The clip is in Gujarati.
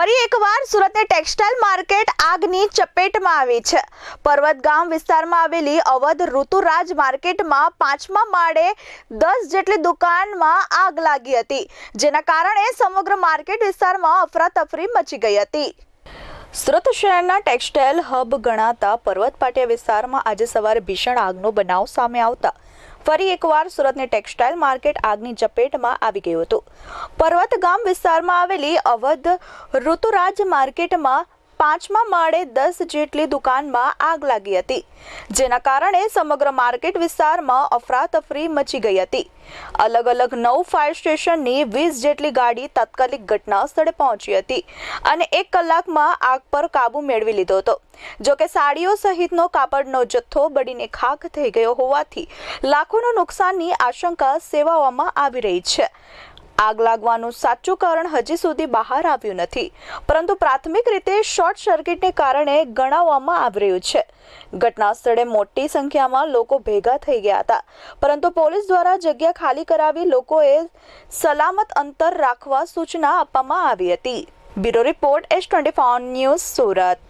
ફરી એકવાર સુરતની ટેક્સટાઇલ માર્કેટ આગની ચપેટમાં આવી છે. પર્વત ગામ વિસ્તારમાં આવેલી અવધ ઋતુરાજ માર્કેટમાં પાંચમા માળે દસ જેટલી દુકાનમાં આગ લાગી હતી, જેના કારણે સમગ્ર માર્કેટ વિસ્તારમાં અફરાતફરી મચી ગઈ હતી. સુરત શહેરના ટેક્સટાઇલ હબ ગણાતા પર્વત પાટિયા વિસ્તારમાં આજે સવારે ભીષણ આગનો બનાવ સામે આવતા ફરી એકવાર સુરતની ટેક્સટાઇલ માર્કેટ આગની ચપેટમાં આવી ગયું હતું. પર્વત ગામ વિસ્તારમાં આવેલી અવધ ઋતુરાજ માર્કેટમાં પાંચમા માળે દસ જેટલી દુકાનમાં આગ લાગી હતી. જેના કારણે સમગ્ર માર્કેટ વિસ્તારમાં અફરાતફરી મચી ગઈ હતી. અલગ અલગ નવ ફાયર સ્ટેશનની વીસ જેટલી ગાડી તાત્કાલિક ઘટના સ્થળે પહોંચી હતી અને એક કલાકમાં આગ પર કાબુ મેળવી લીધો હતો. જોકે સાડીઓ સહિતનો કાપડનો જથ્થો બળીને ખાખ થઈ ગયો હોવાથી લાખોનું નુકસાનની આશંકા સેવાઓમાં આવી રહી છે. આગ લાગવાનું સાચું કારણ હજી સુધી બહાર આવ્યું નથી. પરંતુ પ્રાથમિક રીતે શોર્ટ સર્કિટને કારણે ગણાવવામાં આવી રહ્યું છે. ઘટના સ્થળે મોટી સંખ્યામાં લોકો ભેગા થઈ ગયા હતા. પરંતુ પોલીસ દ્વારા જગ્યા ખાલી કરાવી લોકોએ સલામત અંતર રાખવા સૂચના આપવામાં આવી હતી. Bureau report S twenty news Surat.